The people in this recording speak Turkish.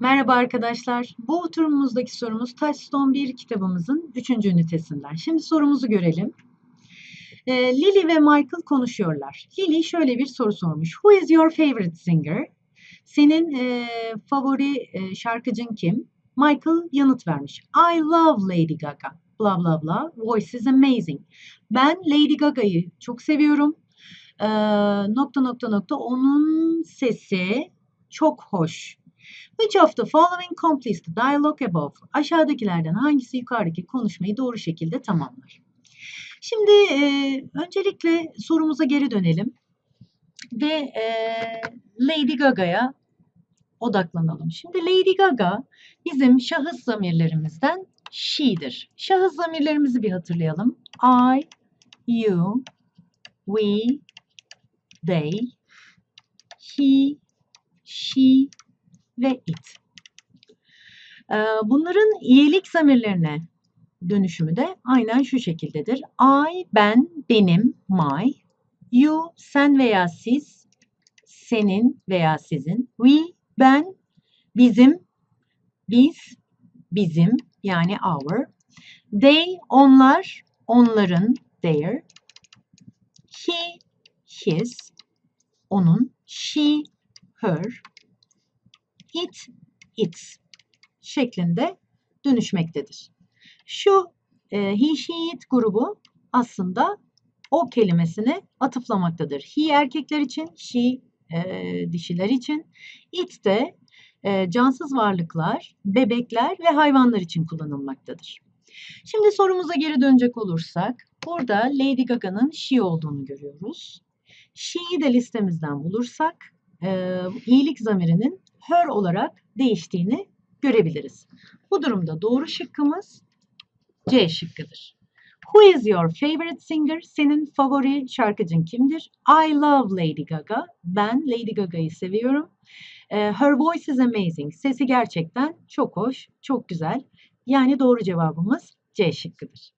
Merhaba arkadaşlar. Bu oturumumuzdaki sorumuz Touchstone 1 kitabımızın 3. ünitesinden. Şimdi sorumuzu görelim. Ee, Lily ve Michael konuşuyorlar. Lily şöyle bir soru sormuş. Who is your favorite singer? Senin e, favori e, şarkıcın kim? Michael yanıt vermiş. I love Lady Gaga. Bla bla bla. Voice is amazing. Ben Lady Gaga'yı çok seviyorum. Ee, nokta nokta nokta. Onun sesi çok hoş. Which of the following completes the dialogue above? Aşağıdakilerden hangisi yukarıdaki konuşmayı doğru şekilde tamamlar? Şimdi e, öncelikle sorumuza geri dönelim ve e, Lady Gaga'ya odaklanalım. Şimdi Lady Gaga bizim şahıs zamirlerimizden she'dir. Şahıs zamirlerimizi bir hatırlayalım. I, you, we, they, he, she ve it. Ee, Bunların iyilik zamirlerine dönüşümü de aynen şu şekildedir. I, ben, benim, my. You, sen veya siz, senin veya sizin. We, ben, bizim, biz, bizim yani our. They, onlar, onların, their. He, his, onun. She, her it, its şeklinde dönüşmektedir. Şu e, he, she, it grubu aslında o kelimesini atıflamaktadır. He erkekler için, she e, dişiler için, it de e, cansız varlıklar, bebekler ve hayvanlar için kullanılmaktadır. Şimdi sorumuza geri dönecek olursak, burada Lady Gaga'nın she olduğunu görüyoruz. She'yi de listemizden bulursak, e, iyilik zamirinin her olarak değiştiğini görebiliriz. Bu durumda doğru şıkkımız C şıkkıdır. Who is your favorite singer? Senin favori şarkıcın kimdir? I love Lady Gaga. Ben Lady Gaga'yı seviyorum. Ee, Her voice is amazing. Sesi gerçekten çok hoş, çok güzel. Yani doğru cevabımız C şıkkıdır.